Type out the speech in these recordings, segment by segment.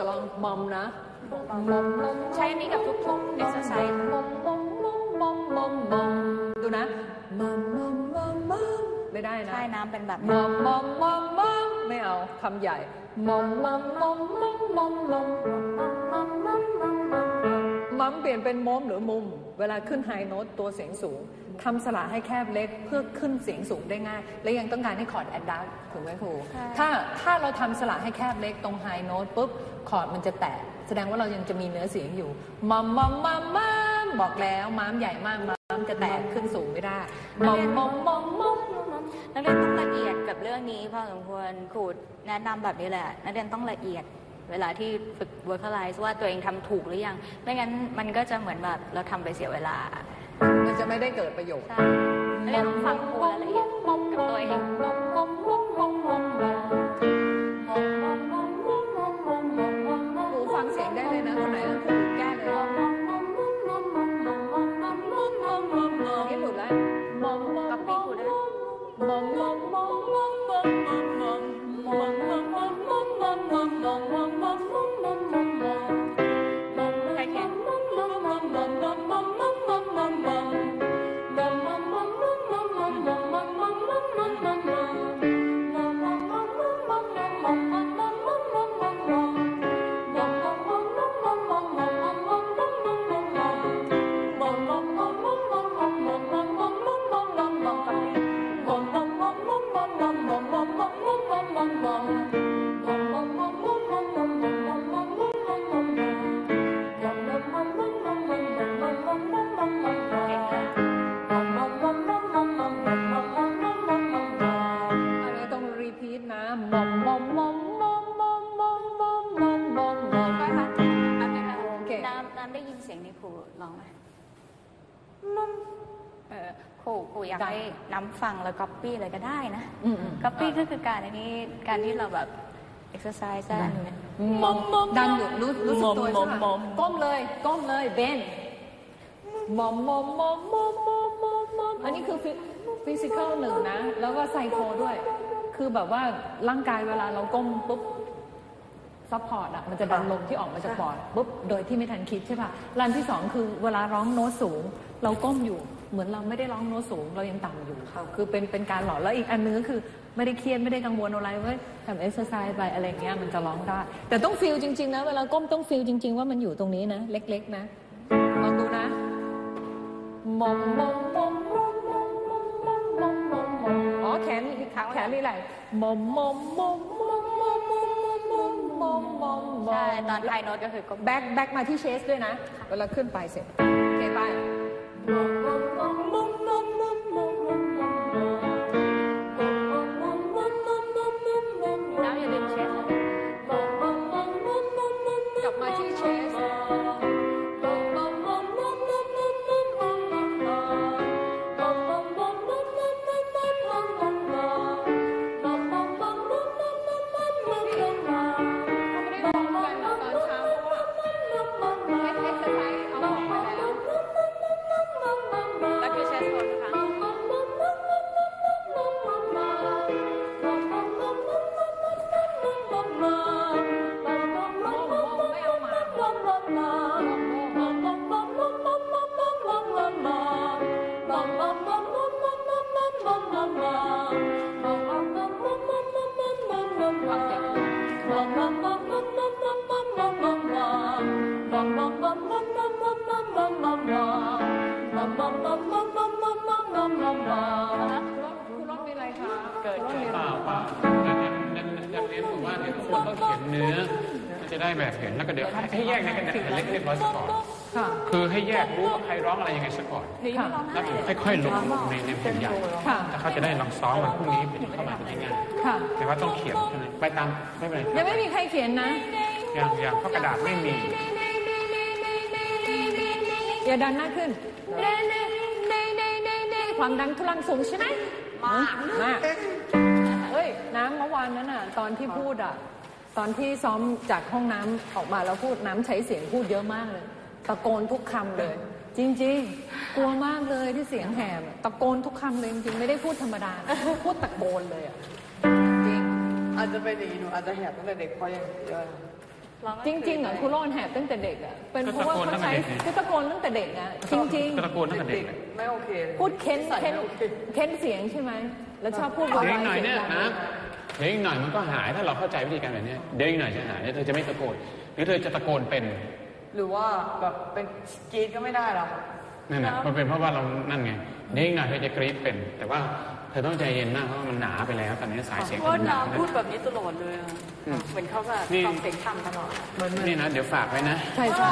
จะลองมอมนะมอมมอมใช้อันนี้กับทุกๆ exercise มอมมอมมอมมอมมอมมอมดูนะมอมมอมมอมมอมไม่ได้นะใช่น้ำเป็นแบบมอมมอมมอมมอมไม่เอาคำใหญ่มอมมอมมอมมอมมอมมอมมัมเปลี่ยนเป็นมอมหรือมุม เวลาขึ้นไฮโน้ตตัวเสียงสูงทำสระให้แคบเล็กเพื่อขึ้นเสียงสูงได้ง่าย และยังต้องการให้คอร์ดแอดดัสถูกไหมครูถ้าถ้าเราทำสระให้แคบเล็กตรงไฮโน้ตปุ๊บ คอร์ดมันจะแตก แสดงว่าเรายังจะมีเนื้อเสียงอยู่มัมมัมมัมมัมบอกแล้วม้ามใหญ่มากม้ามจะแตกขึ้นสูงไม่ได้มัมมัมมัมมัมนักเรียนต้องละเอียดกับเรื่องนี้พอสมควรครูแนะนำแบบนี้แหละ นักเรียนต้องละเอียดเวลาที่ฝึก vocalize ว่าตัวเองทำถูกหรือยัง ไม่งั้นมันก็จะเหมือนแบบเราทำไปเสียเวลา มันจะไม่ได้เกิดประโยชน์ใช่นักเรียนต้องฟังครูและละเอียดกับตัวเอง oh, oh. ครูครูอยากให้น้ำฟังแล้ว copy เลยก็ได้นะอืมอืม copy ก็คือการอันนี้การที่เราแบบ exercise ได้อันนี้มอมมอมดันอยู่รู้รู้สึกตัวมใช่อมไหมมอมก้มเลยก้มเลยเบนมอมมอมมอมมอมมอมมอมมอมอันนี้คือฟิสิกอลหนึ่งนะ แล้วก็ไซโคด้วย คือแบบว่าร่างกายเวลาเราก้มปุ๊บซัพพอร์ตอะมันจะดันลมที่ออกมาจากปอดปุ๊บโดยที่ไม่ทันคิดใช่ป่ะรันที่สองคือเวลาร้องโน้ตสูง เราก้มอยู่ เหมือนเราไม่ได้ร้องโน้ตสูง เรายังต่ำอยู่คือเป็นเป็นการหล่อแล้วอีกอันนึงก็คือไม่ได้เครียดไม่ได้กังวลอะไรเว้ยทำเอ็กซ์ไซส์ไปอะไรเงี้ยมันจะร้องได้ แต่ต้องฟีลจริง ๆ นะเวลาก้มต้องฟีลจริง ๆ ว่ามันอยู่ตรงนี้นะ เล็ก ๆ นะลองดูนะมอมมอมมอมมอมมอมมอมมอมมอมมอมมอมอ๋อแขนแขนนี่แหละมอมมอมมอมมอมมอมมอมมอมมอมมอมมอมใช่ตอนไฮโน้ตก็คือก้มแบ็คแบ็คมาที่เชสด้วยนะ เวลาขึ้นไปเสร็จโอเคไป 么么么么么么么 คุณร้องเป็นอะไรคะเกิดเปล่าเปล่าอยากเรียนผมว่าเดี๋ยวทุกคนต้องเขียนเนื้อมันจะได้แบบเห็นแล้วก็เดี๋ยวให้แยกในกระดาษเล็กเรียบร้อยซะก่อนค่ะคือให้แยกรู้ว่าใครร้องอะไรยังไงซะก่อนค่ะแล้วถึงค่อยๆลงในในแผ่นใหญ่ค่ะถ้าเขาจะได้ลองซ้อมวันพรุ่งนี้เป็นเข้ามาเป็นง่ายค่ะแต่ว่าต้องเขียนใช่ไหมไปตามไม่เป็นไรยังไม่มีใครเขียนนะย่างย่างเพราะกระดาษไม่มี อย่าดันหน้าขึ้นเน่เน่เน่เน่เน่เน่ความดันทุลังสูงใช่ไหมมากมากเอ้ย น้ำเมื่อวานนั้นอะ ตอนที่พูดอะ ตอนที่ซ้อมจากห้องน้ำออกมาแล้วพูดน้ำใช้เสียงพูดเยอะมากเลย ตะโกนทุกคำเลย จริง ๆ กลัวมากเลยที่เสียงแหบอะตะโกนทุกคำเลยจริงๆไม่ได้พูดธรรมดานะพูดตะโกนเลยอะจริงอาจจะเป็นอย่างนี้หนูอาจจะแหบตั้งแต่เด็กเพราะอย่างเดียวร้องก็ จริงๆเหรอครูโรนแหบตั้งแต่เด็กอะเป็นเพราะว่าเขาใช้คือตะโกนตั้งแต่เด็กอะจริงตะโกนตั้งแต่เด็กเลยไม่โอเคเลยๆพูดเค้นเค้นเค้นเสียงใช่ไหมแล้วชอบพูดเดี๋ยวอีกหๆน่อยเนี่ยสีงดังนะเดี๋ยวอีกหน่อยมันก็หายถ้าเราเข้าใจวิธีการแบบเนี้ยเดี๋ยวอีกหน่อยจะหายเธอจะไม่ตะโกนหรือเธอจะตะโกนเป็น หรือว่าแบบเป็นกรีดก็ไม่ได้หรอนั่นแหละมันเป็นเพราะว่าเรานั่นไงเดี๋ยวอีกหน่อยเธอจะกรี๊ดเป็น แต่ว่า เธอต้องใจเย็นมากเพราะว่ามันหนาไปแล้วตอนนี้สายเสียงเพราะว่ามันหนาน้ำพูดแบบนี้ตลอดเลยอะเหมือนเขาแบบนี่ฟังเสียงต่ำตลอด นี่นะ เดี๋ยวฝากไว้นะ ใช่ใช่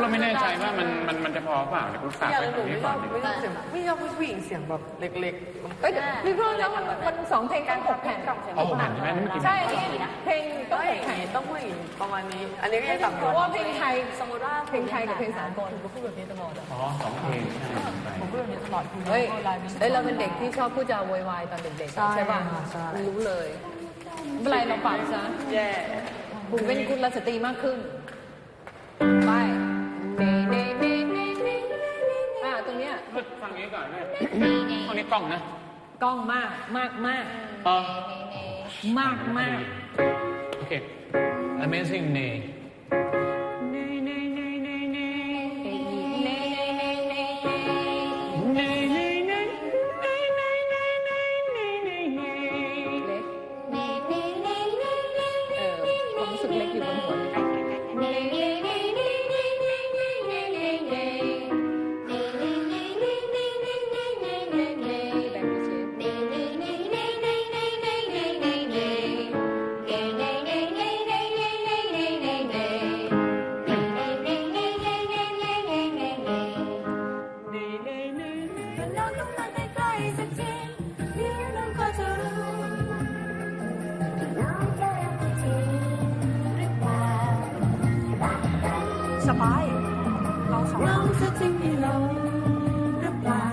เราไม่แน่ใจว่ามันมันมันจะพอเปล่าเดี๋ยวคุณฝากอย่างไว้หตรนูงนี้ไม่ชก่ออบนไม่ชอบเสียงไม่ชอบผู้หญิงเสียงแบบเล็กเอ้ยพี่พูดแล้วมันมันสองเพลงกันหกแผ่นเอาผมเห็นใช่ไหมนี่เมื่อกี้ใช่อันนี้เพลงๆต้องไม่หกแผ่นต้องผู้หญิงประมาณนี้ อันนี้ก็ยังต่ำอเพยู่ราะว่าเพลงไทยสมมติว่าเพลงไทยกับเพลงสากลก็พูดแบบนี้ตลอดอะอ๋อสองเพลงใช่ไปผมพูดแบบนี้ตลอดเฮ้ยเฮ้ยเราเป็นเด็กที่ชอบพูดจาโวยวายตอนเด็กๆใช่ใช่ป่ะใช่รู้เลยไม่เป็นไรเราปรับซะแย่ผมเป็นกุลสตรีมากขึ้น ฟังนี้ก่อนเนี่ยห้องนี้กล้องนะ กล้องมากมากมากเออมากมากโอเค Amazing Nay เสบาย เราสองน้องจะทิ้งให้ลงหรือเปล่า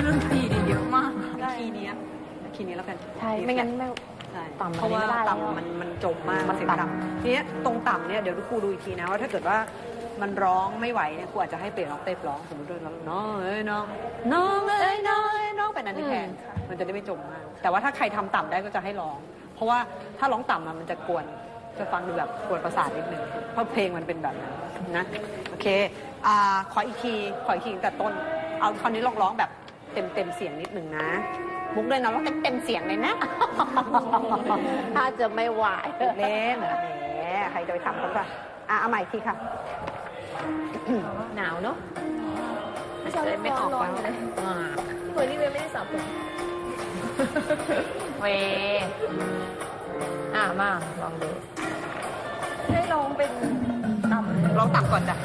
เรื่องคีย์ดีเยอะมากคีย์นี้คีย์นี้แล้วกัน ใช่ ไม่งั้นไม่ใช่ ต่ำเพราะว่าอันนี้ไม่ได้แล้วต่ำมันมันจมมากมันเสียงต่ำต่ำทีเนี้ยตรงต่ำเนี่ยเดี๋ยวครูดูอีกทีนะว่าถ้าเกิดว่ามันร้องไม่ไหวเนี่ยครูอาจจะให้เปลี่ยนออกเตปร้องสมมติว่าเราน้องเอ้ยน้องน้องเอ้ยน้องเอ้ยน้องเป็นอันนี้แทนมันจะได้ไม่จมมากแต่ว่าถ้าใครทำต่ำได้ก็จะให้ร้อง เพราะว่าถ้าร้องต่ำอะมันจะกวนจะฟังดูแบบกวนประสาทนิดนึงเพราะเพลงมันเป็นแบบนั้นนะโอเคอ่าขออีกทีขออีกทีตั้งแต่ต้น เอาคราวนี้ลองร้องแบบเต็มเต็มๆเสียงนิดนึงนะ มุกเลยนะว่าเต็มเต็มๆเสียงเลยนะ ถ้าจะไม่ไหวเล่นแหมใครจะไปทำเขาป่ะอะเอาใหม่อีกทีค่ะ หนาวเนาะเลยไม่ออกว่าอ่าเหมือนนี่เลยไม่ได้สับเลยเวอะมาลองดูให้ร้องเป็นต่ำร้องต่ำก่อนจ้ะ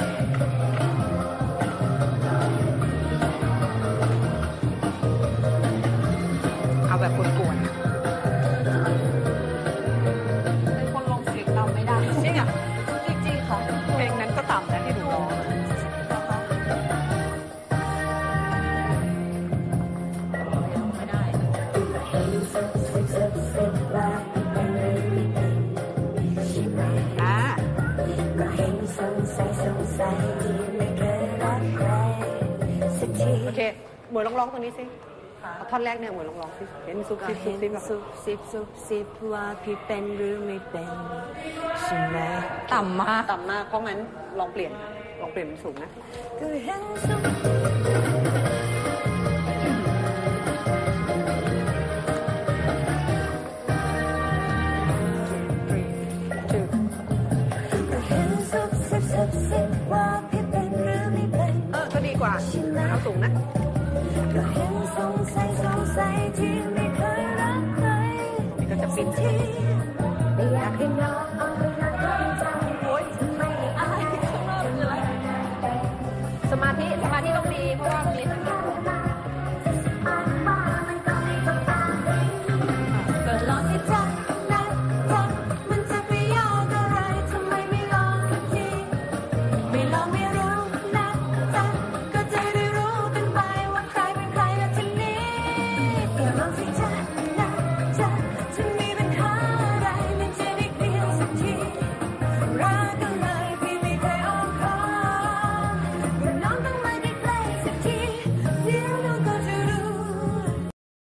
วยลองร้องตรงนี้สิเอาท่อนแรกเนี่ยหมวยลองร้องสิเห็นซุบซิบซุบซิบแบบซุบซิบซุบซิบว่าพี่เป็นหรือไม่เป็นใช่ไหมต่ำมาก ต่ำมากเพราะงั้นลองเปลี่ยนลองเปลี่ยนเป็นสูงนะ ก็เห็นซุบ